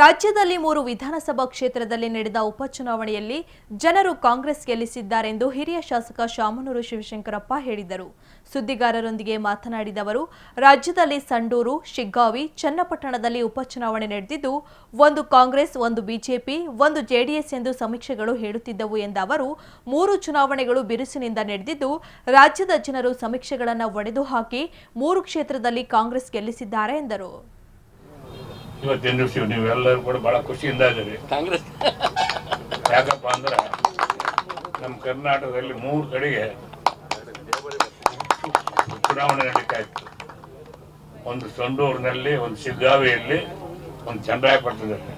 ರಾಜ್ಯದಲ್ಲಿ ಮೂರು ವಿಧಾನಸಭಾ ಕ್ಷೇತ್ರದಲ್ಲಿ ನಡೆದ ಉಪಚುನಾವಣೆಯಲ್ಲಿ ಜನರು ಕಾಂಗ್ರೆಸ್ ಗೆಲ್ಲಿಸಿದ್ದಾರೆಂದು ಹಿರಿಯ ಶಾಸಕ ಶಾಮನೂರು ಶಿವಶಂಕರಪ್ಪ ಹೇಳಿದರು. ಸುದ್ದಿಗಾರರೊಂದಿಗೆ ಮಾತನಾಡಿದ ಅವರು, ರಾಜ್ಯದಲ್ಲಿ ಸಂಡೂರು, ಶಿಗ್ಗಾವಿ, ಚನ್ನಪಟ್ಟಣದಲ್ಲಿ ಉಪಚುನಾವಣೆ ನಡೆದಿದ್ದು, ಒಂದು ಕಾಂಗ್ರೆಸ್, ಒಂದು ಬಿಜೆಪಿ, ಒಂದು ಜೆಡಿಎಸ್ ಎಂದು ಸಮೀಕ್ಷೆಗಳು ಹೇಳುತ್ತಿದ್ದವು ಎಂದ ಅವರು, ಮೂರು ಚುನಾವಣೆಗಳು ಬಿರುಸಿನಿಂದ ನಡೆದಿದ್ದು, ರಾಜ್ಯದ ಜನರು ಸಮೀಕ್ಷೆಗಳನ್ನು ಒಡೆದು ಹಾಕಿ ಮೂರು ಕ್ಷೇತ್ರದಲ್ಲಿ ಕಾಂಗ್ರೆಸ್ ಗೆಲ್ಲಿಸಿದ್ದಾರೆ ಎಂದರು. ಇವತ್ತಿನ ದಿವಸ ನೀವೆಲ್ಲರೂ ಕೂಡ ಬಹಳ ಖುಷಿಯಿಂದ ಇದ್ದೀರಿ. ಕಾಂಗ್ರೆಸ್. ಯಾಕಪ್ಪ ಅಂದ್ರೆ ನಮ್ಮ ಕರ್ನಾಟಕದಲ್ಲಿ ಮೂರು ಕಡೆಗೆ ಚುನಾವಣೆ ನಡೀತಾ ಇತ್ತು ಒಂದು ಸಂಡೂರಿನಲ್ಲಿ ಒಂದು ಶಿಗ್ಗಾವಿಯಲ್ಲಿ ಒಂದು ಚಂದ್ರಾಯಪಟ್ಟಣದಲ್ಲಿ?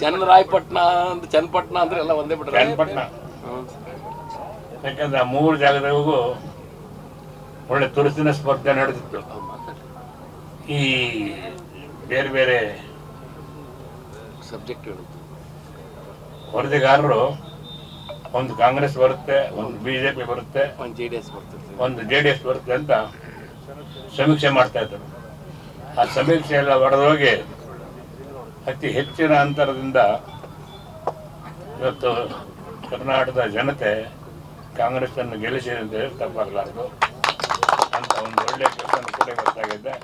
ಚನ್ನರಾಯಪಟ್ಟಣ ಅಂತ ಚನ್ನಪಟ್ಟಣ ಅಂದ್ರೆ ಎಲ್ಲ ಒಂದೇ ಬಿಟ್ಟರೆ ಚನ್ನಪಟ್ಟಣ ಯಾಕಂದ್ರೆ ಆ ಮೂರು ಜಾಗದಾಗೂ ಒಳ್ಳೆ ತುರುಸಿನ ಸ್ಪರ್ಧೆ ನಡೆದಿತ್ತು. ಈ ಬೇರೆ ಬೇರೆ ಸಬ್ಜೆಕ್ಟ್ ವರದಿಗಾರರು ಒಂದು ಕಾಂಗ್ರೆಸ್ ಬರುತ್ತೆ ಒಂದು ಬಿಜೆಪಿ ಬರುತ್ತೆ ಒಂದು ಜೆ ಡಿ ಎಸ್ ಬರುತ್ತೆ ಒಂದು ಜೆ ಡಿ ಎಸ್ ಬರುತ್ತೆ ಅಂತ ಸಮೀಕ್ಷೆ ಮಾಡ್ತಾ ಇದ್ದರು. ಆ ಸಮೀಕ್ಷೆ ಎಲ್ಲ ಹೊಡೆದೋಗಿ ಅತಿ ಹೆಚ್ಚಿನ ಅಂತರದಿಂದ ಇವತ್ತು ಕರ್ನಾಟಕದ ಜನತೆ ಕಾಂಗ್ರೆಸ್ ಅನ್ನು ಗೆಲ್ಲಿಸಿದೆ ಅಂತ ಹೇಳಿ ತಪ್ಪಾಗಲಾರದು. ಅಂತ ಒಂದು ಒಳ್ಳೆ ಕೆಲಸ ಕೂಡ ಗೊತ್ತಾಗಿದೆ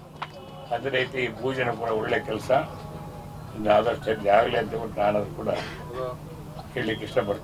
ಅದೇ ರೀತಿ ಪೂಜೆನೂ ಕೂಡ ಒಳ್ಳೆ ಕೆಲಸ. ಆದಷ್ಟು ಆಗಲಿ ಅಂತ ನಾನು ಕೂಡ ಹೇಳಲಿಕ್ಕೆ ಇಷ್ಟಪಡ್ತೀನಿ.